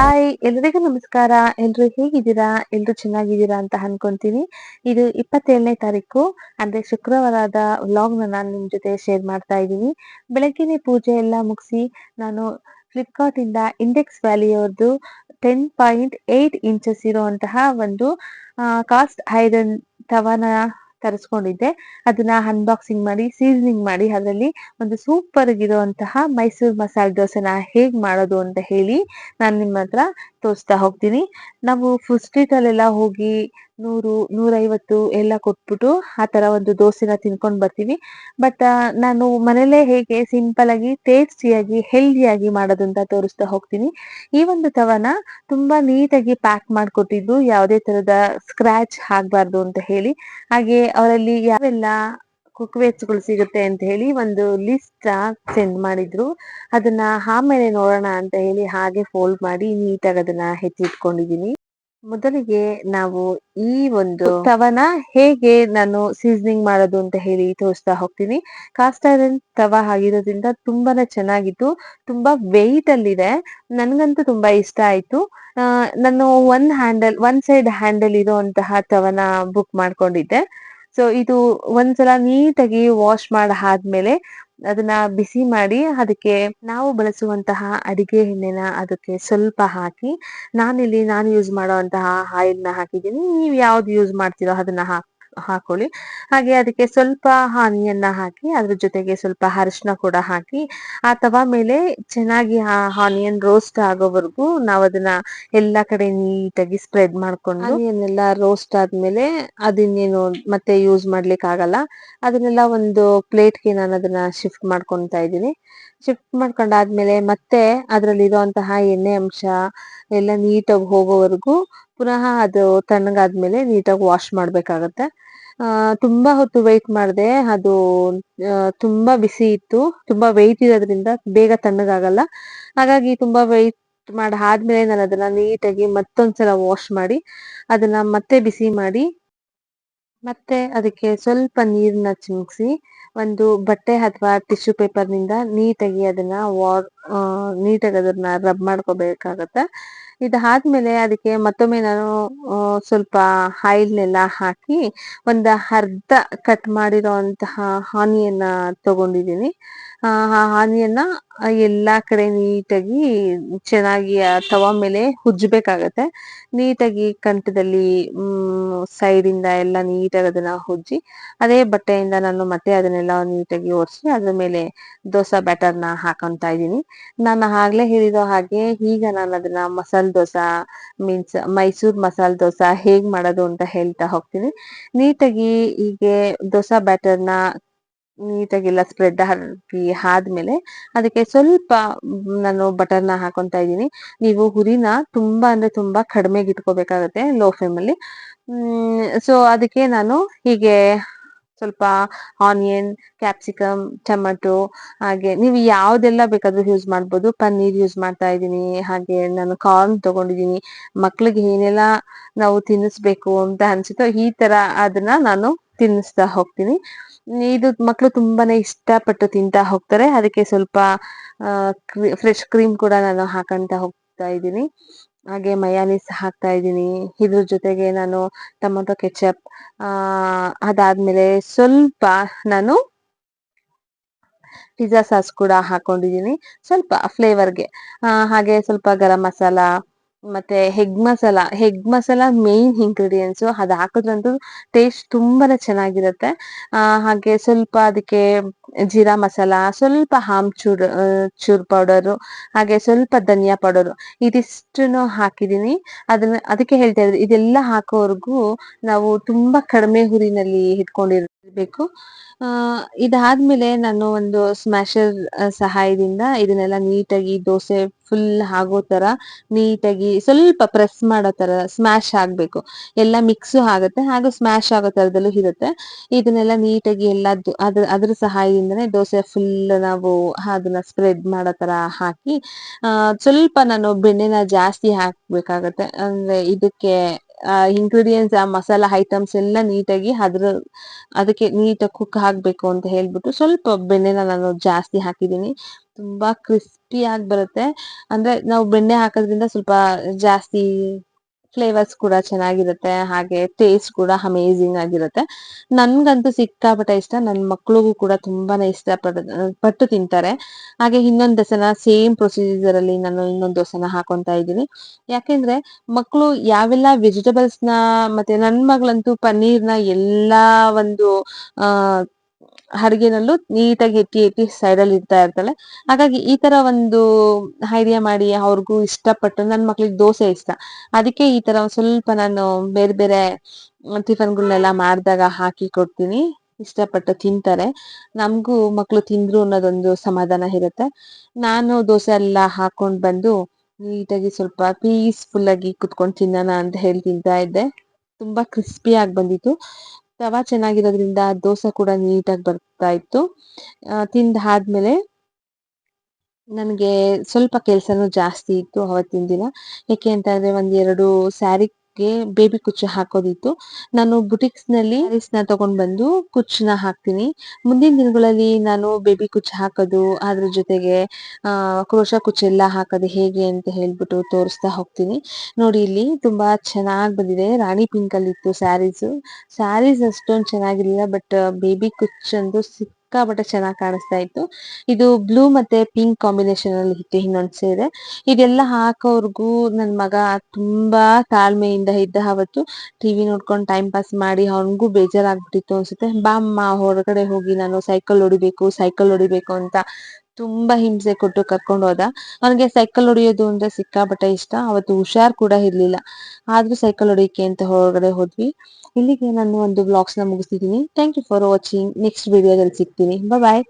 Hi, ಎಲ್ರಿಗೂ ನಮಸ್ಕಾರ. ಎಲ್ರು ಹೇಗಿದ್ದೀರಾ? ಎಲ್ರು ಚೆನ್ನಾಗಿದ್ದೀರಾ ಅಂತ ಅನ್ಕೊಂತೀನಿ. ಇದು ಇಪ್ಪತ್ತೇಳನೇ ತಾರೀಕು. ಅಂದ್ರೆ ಶುಕ್ರವಾರದ ವ್ಲಾಗ್ ನಾನು ನಿಮ್ ಜೊತೆ ಶೇರ್ ಮಾಡ್ತಾ ಇದ್ದೀನಿ. ಬೆಳಗ್ಗೆನೆ ಪೂಜೆ ಎಲ್ಲ ಮುಗಿಸಿ ನಾನು ಫ್ಲಿಪ್ಕಾರ್ಟ್ ಇಂದ ಇಂಡೆಕ್ಸ್ ವ್ಯಾಲಿ ಅವ್ರದ್ದು ಟೆನ್ ಪಾಯಿಂಟ್ ಏಟ್ ಇಂಚಸ್ ಇರುವಂತಹ ಒಂದು ಕಾಸ್ಟ್ ಐರನ್ ತವಾನ ತರಿಸ್ಕೊಂಡಿದ್ದೆ. ಅದನ್ನ ಅನ್ಬಾಕ್ಸಿಂಗ್ ಮಾಡಿ ಸೀಸನಿಂಗ್ ಮಾಡಿ, ಅದರಲ್ಲಿ ಒಂದು ಸೂಪರ್ ಆಗಿರುವಂತಹ ಮೈಸೂರು ಮಸಾಲೆ ದೋಸೆನ ಹೇಗ್ ಮಾಡೋದು ಅಂತ ಹೇಳಿ ನಾನು ನಿಮ್ಮ ಹತ್ರ ತೋರಿಸ್ತಾ ಹೋಗ್ತೀನಿ. ನಾವು ಫುಡ್ ಸ್ಟ್ರೀಟ್ ಅಲ್ಲೆಲ್ಲ ಹೋಗಿ ನೂರು, ನೂರೈವತ್ತು ಎಲ್ಲ ಕೊಟ್ಬಿಟ್ಟು ಆ ತರ ಒಂದು ದೋಸೆನ ತಿನ್ಕೊಂಡು ಬರ್ತೀವಿ. ಬಟ್ ನಾನು ಮನೇಲೇ ಹೇಗೆ ಸಿಂಪಲ್ ಆಗಿ ಟೇಸ್ಟಿಯಾಗಿ ಹೆಲ್ದಿಯಾಗಿ ಮಾಡೋದು ಅಂತ ತೋರಿಸ್ತಾ ಹೋಗ್ತೀನಿ. ಈ ಒಂದು ತವನ ತುಂಬಾ ನೀಟಾಗಿ ಪ್ಯಾಕ್ ಮಾಡ್ಕೊಟ್ಟಿದ್ದು ಯಾವುದೇ ತರದ ಸ್ಕ್ರಾಚ್ ಆಗ್ಬಾರ್ದು ಅಂತ ಹೇಳಿ. ಹಾಗೆ ಅವರಲ್ಲಿ ಯಾವೆಲ್ಲ ಕುಕ್ವೇಚ್ಗಳು ಸಿಗುತ್ತೆ ಅಂತ ಹೇಳಿ ಒಂದು ಲಿಸ್ಟ್ ಸೆಂಡ್ ಮಾಡಿದ್ರು. ಅದನ್ನ ಆಮೇಲೆ ನೋಡೋಣ ಅಂತ ಹೇಳಿ ಹಾಗೆ ಫೋಲ್ಡ್ ಮಾಡಿ ನೀಟಾಗಿ ಅದನ್ನ ಹೆಚ್ಚಿಟ್ಕೊಂಡಿದೀನಿ. ಮೊದಲಿಗೆ ನಾವು ಈ ಒಂದು ತವನ ಹೇಗೆ ನಾನು ಸೀಸನಿಂಗ್ ಮಾಡೋದು ಅಂತ ಹೇಳಿ ತೋರಿಸ್ತಾ ಹೋಗ್ತೀನಿ. ಕಾಸ್ಟ್ ಐರನ್ ತವ ಆಗಿರೋದ್ರಿಂದ ತುಂಬಾನೇ ಚೆನ್ನಾಗಿತ್ತು. ತುಂಬಾ ವೆಯ್ಟ್ ಅಲ್ಲಿದೆ. ನನ್ಗಂತೂ ತುಂಬಾ ಇಷ್ಟ ಆಯ್ತು. ನಾನು ಒಂದ್ ಹ್ಯಾಂಡಲ್ ಒಂದ್ ಸೈಡ್ ಹ್ಯಾಂಡಲ್ ಇರುವಂತಹ ತವನ ಬುಕ್ ಮಾಡ್ಕೊಂಡಿದ್ದೆ. ಸೊ ಇದು ಒಂದ್ಸಲ ನೀಟಾಗಿ ವಾಶ್ ಮಾಡಾದ್ಮೇಲೆ ಅದನ್ನ ಬಿಸಿ ಮಾಡಿ ಅದಕ್ಕೆ ನಾವು ಬಳಸುವಂತಹ ಅಡಿಗೆ ಎಣ್ಣೆನ ಅದಕ್ಕೆ ಸ್ವಲ್ಪ ಹಾಕಿ ನಾನಿಲ್ಲಿ ನಾನು ಯೂಸ್ ಮಾಡುವಂತಹ ಆಯಿಲ್ನ ಹಾಕಿದ್ದೀನಿ. ನೀವು ಯಾವ್ದು ಯೂಸ್ ಮಾಡ್ತೀರೋ ಅದನ್ನ ಹಾಕ್ ಹಾಕೊಳ್ಳಿ. ಹಾಗೆ ಅದಕ್ಕೆ ಸ್ವಲ್ಪ ಹಾನಿಯನ್ನ ಹಾಕಿ, ಅದ್ರ ಜೊತೆಗೆ ಸ್ವಲ್ಪ ಅರಿಶಿನ ಕೂಡ ಹಾಕಿ ಆ ತವಾ ಮೇಲೆ ಚೆನ್ನಾಗಿ ಆ ಆನಿಯನ್ ರೋಸ್ಟ್ ಆಗೋವರೆಗೂ ನಾವು ಅದನ್ನ ಎಲ್ಲಾ ಕಡೆ ನೀಟಾಗಿ ಸ್ಪ್ರೆಡ್ ಮಾಡ್ಕೊಂಡು ಆನಿಯನ್ ಎಲ್ಲ ರೋಸ್ಟ್ ಆದ್ಮೇಲೆ ಅದಿನ್ನೇನು ಮತ್ತೆ ಯೂಸ್ ಮಾಡ್ಲಿಕ್ಕೆ ಆಗಲ್ಲ. ಅದನ್ನೆಲ್ಲ ಒಂದು ಪ್ಲೇಟ್ಗೆ ನಾನು ಅದನ್ನ ಶಿಫ್ಟ್ ಮಾಡ್ಕೊಂತಾ ಇದ್ದೀನಿ. ಶಿಫ್ಟ್ ಮಾಡ್ಕೊಂಡಾದ್ಮೇಲೆ ಮತ್ತೆ ಅದ್ರಲ್ಲಿ ಇರುವಂತಹ ಎಣ್ಣೆ ಅಂಶ ಎಲ್ಲ ನೀಟಾಗಿ ಹೋಗೋವರೆಗೂ ಪುನಃ ಅದು ತಣ್ಣಗಾದ್ಮೇಲೆ ನೀಟಾಗಿ ವಾಶ್ ಮಾಡ್ಬೇಕಾಗತ್ತೆ. ತುಂಬಾ ಹೊತ್ತು ವೆಯ್ಟ್ ಮಾಡಿದೆ, ಅದು ತುಂಬಾ ಬಿಸಿ ಇತ್ತು. ತುಂಬಾ ವೆಯ್ಟ್ ಇರೋದ್ರಿಂದ ಬೇಗ ತಣ್ಣಗಾಗಲ್ಲ. ಹಾಗಾಗಿ ತುಂಬಾ ವೆಯ್ಟ್ ಮಾಡಿ, ಆದ್ಮೇಲೆ ನಾನು ಅದನ್ನ ನೀಟಾಗಿ ಮತ್ತೊಂದ್ಸಲ ವಾಶ್ ಮಾಡಿ, ಅದನ್ನ ಮತ್ತೆ ಬಿಸಿ ಮಾಡಿ, ಮತ್ತೆ ಅದಕ್ಕೆ ಸ್ವಲ್ಪ ನೀರನ್ನ ಚಿಮುಕ್ಸಿ ಒಂದು ಬಟ್ಟೆ ಅಥವಾ ಟಿಶ್ಯೂ ಪೇಪರ್ನಿಂದ ನೀಟಾಗಿ ಅದನ್ನ ವಾರ್ ನೀಟಾಗಿ ಅದನ್ನ ರಬ್ ಮಾಡ್ಕೋಬೇಕಾಗತ್ತೆ. ಇದಾದ್ಮೇಲೆ ಅದಕ್ಕೆ ಮತ್ತೊಮ್ಮೆ ನಾನು ಸ್ವಲ್ಪ ಆಯಿಲ್ನೆಲ್ಲ ಹಾಕಿ ಒಂದು ಅರ್ಧ ಕಟ್ ಮಾಡಿರೋಂತಹ ಆನಿಯನ್ನ ತಗೊಂಡಿದ್ದೀನಿ. ಆ ಆನಿಯನ್ನ ಎಲ್ಲಾ ಕಡೆ ನೀಟಾಗಿ ಚೆನ್ನಾಗಿ ಆ ತವಾ ಮೇಲೆ ಉಜ್ಜಬೇಕಾಗತ್ತೆ ನೀಟಾಗಿ ಕಂಠದಲ್ಲಿ, ಹ್ಮ್ ಸೈಡ್ ಇಂದ ಎಲ್ಲ ನೀಟಾಗಿ ಅದನ್ನ ಉಜ್ಜಿ ಅದೇ ಬಟ್ಟೆಯಿಂದ ನಾನು ಮತ್ತೆ ಅದನ್ನೆಲ್ಲ ನೀಟಾಗಿ ಒರೆಸಿ ಅದ್ರ ಮೇಲೆ ದೋಸಾ ಬ್ಯಾಟರ್ನ ಹಾಕೊಂತಾ ಇದ್ದೀನಿ. ನಾನು ಆಗ್ಲೇ ಹೇಳಿದೋ ಹಾಗೆ ಈಗ ನಾನು ಅದನ್ನ ಮಸಾಲೆ ದೋಸೆ, ಮೀನ್ಸ್ ಮೈಸೂರ್ ಮಸಾಲೆ ದೋಸೆ ಹೇಗ್ ಮಾಡೋದು ಅಂತ ಹೇಳ್ತಾ ಹೋಗ್ತೀನಿ. ನೀಟಾಗಿ ಹೀಗೆ ದೋಸಾ ಬ್ಯಾಟರ್ನ ನೀಟಾಗೆಲ್ಲ ಸ್ಪ್ರೆಡ್ ಹಾಕಿ ಆದ್ಮೇಲೆ ಅದಕ್ಕೆ ಸ್ವಲ್ಪ ನಾನು ಬಟರ್ನ ಹಾಕೊಂತ ಇದ್ದೀನಿ. ನೀವು ಹುರಿನ ತುಂಬಾ ಅಂದ್ರೆ ತುಂಬಾ ಕಡಿಮೆಗೆ ಇಟ್ಕೋಬೇಕಾಗತ್ತೆ ಲೋ ಫ್ಲೇಮ್ ಅಲ್ಲಿ. ಹ್ಮ್ ಸೊ ಅದಕ್ಕೆ ನಾನು ಹೀಗೆ ಸ್ವಲ್ಪ ಆನಿಯನ್ ಕ್ಯಾಪ್ಸಿಕಮ್ ಟೊಮೆಟೊ ಹಾಗೆ ನೀವು ಯಾವ್ದೆಲ್ಲ ಬೇಕಾದ್ರೂ ಯೂಸ್ ಮಾಡ್ಬೋದು. ಪನ್ನೀರ್ ಯೂಸ್ ಮಾಡ್ತಾ ಇದ್ದೀನಿ. ಹಾಗೆ ನಾನು ಕಾರ್ನ್ ತಗೊಂಡಿದ್ದೀನಿ. ಮಕ್ಳಿಗೆ ಏನೆಲ್ಲ ನಾವು ತಿನ್ನಿಸ್ಬೇಕು ಅಂತ ಅನ್ಸುತ್ತೋ ಈ ತರ ಅದನ್ನ ನಾನು ತಿನ್ನಿಸ್ತಾ ಹೋಗ್ತೀನಿ. ಇದು ಮಕ್ಕಳು ತುಂಬಾನೇ ಇಷ್ಟಪಟ್ಟು ತಿಂತಾ ಹೋಗ್ತಾರೆ. ಅದಕ್ಕೆ ಸ್ವಲ್ಪ ಫ್ರೆಶ್ ಕ್ರೀಮ್ ಕೂಡ ನಾನು ಹಾಕಂತ ಹೋಗ್ತಾ ಇದ್ದೀನಿ. ಹಾಗೆ ಮಯಾನೀಸ್ ಹಾಕ್ತಾ ಇದ್ದೀನಿ. ಇದ್ರ ಜೊತೆಗೆ ನಾನು ಟೊಮೊಟೊ ಕೆಚಪ್ ಆ, ಅದಾದ್ಮೇಲೆ ಸ್ವಲ್ಪ ನಾನು ಪಿಜ್ಜಾ ಸಾಸ್ ಕೂಡ ಹಾಕೊಂಡಿದ್ದೀನಿ. ಸ್ವಲ್ಪ ಫ್ಲೇವರ್ಗೆ ಹಾಗೆ ಸ್ವಲ್ಪ ಗರಂ ಮಸಾಲ ಮತ್ತೆ egg masala egg masala main ingredients ಅದ್ ಹಾಕಿದ್ರಂತೂ ಟೇಸ್ಟ್ ತುಂಬಾನೇ ಚೆನ್ನಾಗಿರುತ್ತೆ. ಹಾಗೆ ಸ್ವಲ್ಪ ಅದಕ್ಕೆ ಜೀರಾ ಮಸಾಲ, ಸ್ವಲ್ಪ ಹಾಮ್ ಚೂರ್ ಪೌಡರು, ಹಾಗೆ ಸ್ವಲ್ಪ ಧನಿಯಾ ಪೌಡರು ಇದಿಷ್ಟನ್ನು ಹಾಕಿದೀನಿ ಅದನ್ನ, ಅದಕ್ಕೆ ಹೇಳ್ತಾ ಇದ್ರು ಇದೆಲ್ಲ ಹಾಕೋವರೆಗೂ ನಾವು ತುಂಬಾ ಕಡಿಮೆ ಹುರಿನಲ್ಲಿ ಇಟ್ಕೊಂಡಿರ್ಬೇಕು ಇದಾದ್ಮೇಲೆ ನಾನು ಒಂದು ಸ್ಮ್ಯಾಶರ್ ಸಹಾಯದಿಂದ ಇದನ್ನೆಲ್ಲ ನೀಟಾಗಿ ದೋಸೆ ಫುಲ್ ಆಗೋ ತರ ನೀಟಾಗಿ ಸ್ವಲ್ಪ ಪ್ರೆಸ್ ಮಾಡೋ ತರ ಸ್ಮ್ಯಾಶ್ ಆಗ್ಬೇಕು. ಎಲ್ಲ ಮಿಕ್ಸ್ ಆಗುತ್ತೆ, ಹಾಗೂ ಸ್ಮ್ಯಾಶ್ ಆಗೋ ತರದಲ್ಲೂ ಇರುತ್ತೆ. ಇದನ್ನೆಲ್ಲ ನೀಟಾಗಿ ಎಲ್ಲ ಅದ್ರ ಅದ್ರ ಸಹಾಯದಿಂದನೇ ದೋಸೆ ಫುಲ್ ನಾವು ಅದನ್ನ ಸ್ಪ್ರೆಡ್ ಮಾಡೋ ತರ ಹಾಕಿ ಸ್ವಲ್ಪ ನಾನು ಬೆಣ್ಣೆನ ಜಾಸ್ತಿ ಹಾಕ್ಬೇಕಾಗತ್ತೆ. ಅಂದ್ರೆ ಇದಕ್ಕೆ ಇಂಗ್ರೀಡಿಯೆಂಟ್ಸ್ ಆ, ಮಸಾಲಾ ಐಟಮ್ಸ್ ಎಲ್ಲ ನೀಟಾಗಿ ಅದ್ರ, ಅದಕ್ಕೆ ನೀಟಾಗಿ ಕುಕ್ ಹಾಕ್ಬೇಕು ಅಂತ ಹೇಳ್ಬಿಟ್ಟು ಸ್ವಲ್ಪ ಬೆಣ್ಣೆನ ನಾನು ಜಾಸ್ತಿ ಹಾಕಿದ್ದೀನಿ. ತುಂಬಾ ಕ್ರಿಸ್ಪಿ ಆಗಿ ಬರುತ್ತೆ. ಅಂದ್ರೆ ನಾವು ಬೆಣ್ಣೆ ಹಾಕೋದ್ರಿಂದ ಸ್ವಲ್ಪ ಜಾಸ್ತಿ ಫ್ಲೇವರ್ಸ್ ಕೂಡ ಚೆನ್ನಾಗಿರುತ್ತೆ, ಹಾಗೆ ಟೇಸ್ಟ್ ಕೂಡ ಅಮೇಝಿಂಗ್ ಆಗಿರುತ್ತೆ. ನನ್ಗಂತೂ ಸಿಕ್ಕಾಪಟ್ಟೆ ಇಷ್ಟ ನನ್ನ ಮಕ್ಳಿಗೂ ಕೂಡ ತುಂಬಾನೇ ಇಷ್ಟ ಪಟ್ಟು ತಿಂತಾರೆ. ಹಾಗೆ ಇನ್ನೊಂದು ದೋಸೆನ ಸೇಮ್ ಪ್ರೊಸೀಜರ್ ಅಲ್ಲಿ ನಾನು ಇನ್ನೊಂದು ದೋಸೆನ ಹಾಕೊಂತ ಇದ್ದೀನಿ. ಯಾಕೆಂದ್ರೆ ಮಕ್ಕಳು ಯಾವೆಲ್ಲ ವೆಜಿಟೇಬಲ್ಸ್ನ, ಮತ್ತೆ ನನ್ ಮಗಳಂತೂ ಪನ್ನೀರ್ನ ಎಲ್ಲಾ ಒಂದು, ಆ ಅಡ್ಗೆನಲ್ಲೂ ನೀಟಾಗಿ ಎತ್ತಿ ಎತ್ತಿ ಸೈಡ್ ಅಲ್ಲಿ ಇಡ್ತಾ ಇರ್ತಾಳೆ. ಹಾಗಾಗಿ ಈ ತರ ಒಂದು ಐಡಿಯಾ ಮಾಡಿ ಅವ್ರಿಗೂ ಇಷ್ಟಪಟ್ಟು ನನ್ ಮಕ್ಳಿಗೆ ದೋಸೆ ಇಷ್ಟ. ಅದಕ್ಕೆ ಈ ತರ ಸ್ವಲ್ಪ ನಾನು ಬೇರೆ ಬೇರೆ ಟಿಫನ್ಗಳನ್ನೆಲ್ಲ ಮಾಡಿದಾಗ ಹಾಕಿ ಕೊಡ್ತೀನಿ. ಇಷ್ಟಪಟ್ಟು ತಿಂತಾರೆ. ನಮಗೂ ಮಕ್ಳು ತಿಂದ್ರು ಅನ್ನೋದೊಂದು ಸಮಾಧಾನ ಇರುತ್ತೆ. ನಾನು ದೋಸೆ ಎಲ್ಲ ಹಾಕೊಂಡ್ ಬಂದು ನೀಟಾಗಿ ಸ್ವಲ್ಪ ಪೀಸ್ಫುಲ್ ಆಗಿ ಕುತ್ಕೊಂಡು ತಿನ್ನೋಣ ಅಂತ ಹೇಳಿ ತಿಂತಾ ಇದ್ದೆ ತುಂಬಾ ಕ್ರಿಸ್ಪಿ ಆಗಿ ಬಂದಿತ್ತು. ತವಾ ಚೆನ್ನಾಗಿರೋದ್ರಿಂದ ದೋಸೆ ಕೂಡ ನೀಟಾಗಿ ಬರ್ತಾ ಇತ್ತು. ತಿಂದಾದ್ಮೇಲೆ ನನಗೆ ಸ್ವಲ್ಪ ಕೆಲಸನೂ ಜಾಸ್ತಿ ಇತ್ತು ಅವತ್ತಿನ ದಿನ. ಯಾಕೆ ಅಂತ ಅಂದ್ರೆ ಒಂದೆರಡು ಸ್ಯಾರಿಗೆ ಬೇಬಿ ಕುಚ್ಚು ಹಾಕೋದಿತ್ತು. ನಾನು ಬುಟಿಕ್ಸ್ನಲ್ಲಿ ನ ತಗೊಂಡ್ ಬಂದು ಕುಚ್ಚನ್ನ ಹಾಕ್ತೀನಿ. ಮುಂದಿನ ದಿನಗಳಲ್ಲಿ ನಾನು ಬೇಬಿ ಕುಚ್ಚು ಹಾಕೋದು, ಅದ್ರ ಜೊತೆಗೆ ಕ್ರೋಶ ಕುಚ್ಚೆಲ್ಲ ಹಾಕೋದು ಹೇಗೆ ಅಂತ ಹೇಳ್ಬಿಟ್ಟು ತೋರಿಸ್ತಾ ಹೋಗ್ತೀನಿ. ನೋಡಿ ಇಲ್ಲಿ ತುಂಬಾ ಚೆನ್ನಾಗಿ ಬಂದಿದೆ. ರಾಣಿ ಪಿಂಕ್ ಅಲ್ಲಿ ಇತ್ತು ಸ್ಯಾರೀಸ್ ಸ್ಯಾರೀಸ್ ಅಷ್ಟೊಂದು ಚೆನ್ನಾಗಿರ್ಲಿಲ್ಲ ಬಟ್ ಬೇಬಿ ಕುಚ್ಚಂದು ಸಿಕ್ಕಾಪಟ್ಟೆ ಚೆನ್ನಾಗಿ ಕಾಣಿಸ್ತಾ ಇತ್ತು. ಇದು ಬ್ಲೂ ಮತ್ತೆ ಪಿಂಕ್ ಕಾಂಬಿನೇಷನ್ ಅಲ್ಲಿ ಇತ್ತು, ಇನ್ನೊಂದು ಸೀರೆ. ಇದೆಲ್ಲ ಹಾಕೋರ್ಗು ನನ್ ಮಗ ತುಂಬಾ ತಾಳ್ಮೆಯಿಂದ ಇದ್ದ ಅವತ್ತು ಟಿವಿ ನೋಡ್ಕೊಂಡು ಟೈಮ್ ಪಾಸ್ ಮಾಡಿ ಅವನಿಗೂ ಬೇಜಾರಾಗ್ಬಿಟ್ಟಿತ್ತು ಅನ್ಸುತ್ತೆ. ಬಾ ಅಮ್ಮ ಹೊರಗಡೆ ಹೋಗಿ ನಾನು ಸೈಕಲ್ ಹೊಡಿಬೇಕು ಸೈಕಲ್ ಹೊಡಿಬೇಕು ಅಂತ ತುಂಬಾ ಹಿಂಸೆ ಕೊಟ್ಟು ಕರ್ಕೊಂಡು ಹೋದ. ಅವನಿಗೆ ಸೈಕಲ್ ಹೊಡಿಯೋದು ಅಂದ್ರೆ ಸಿಕ್ಕಾಪಟ್ಟೆ ಇಷ್ಟ. ಅವತ್ತು ಹುಷಾರ್ ಕೂಡ ಇರ್ಲಿಲ್ಲ. ಆದ್ರೂ ಸೈಕಲ್ ಹೊಡಿಯಕ್ಕೆ ಅಂತ ಹೊರಗಡೆ ಹೋದ್ವಿ. ಇಲ್ಲಿಗೆ ನಾನು ಒಂದು ಬ್ಲಾಗ್ಸ್ನ ಮುಗಿಸ್ತಿದ್ದೀನಿ. Thank you for watching next ವಿಡಿಯೋದಲ್ಲಿ ಸಿಗ್ತೀನಿ. ಬಾಯ್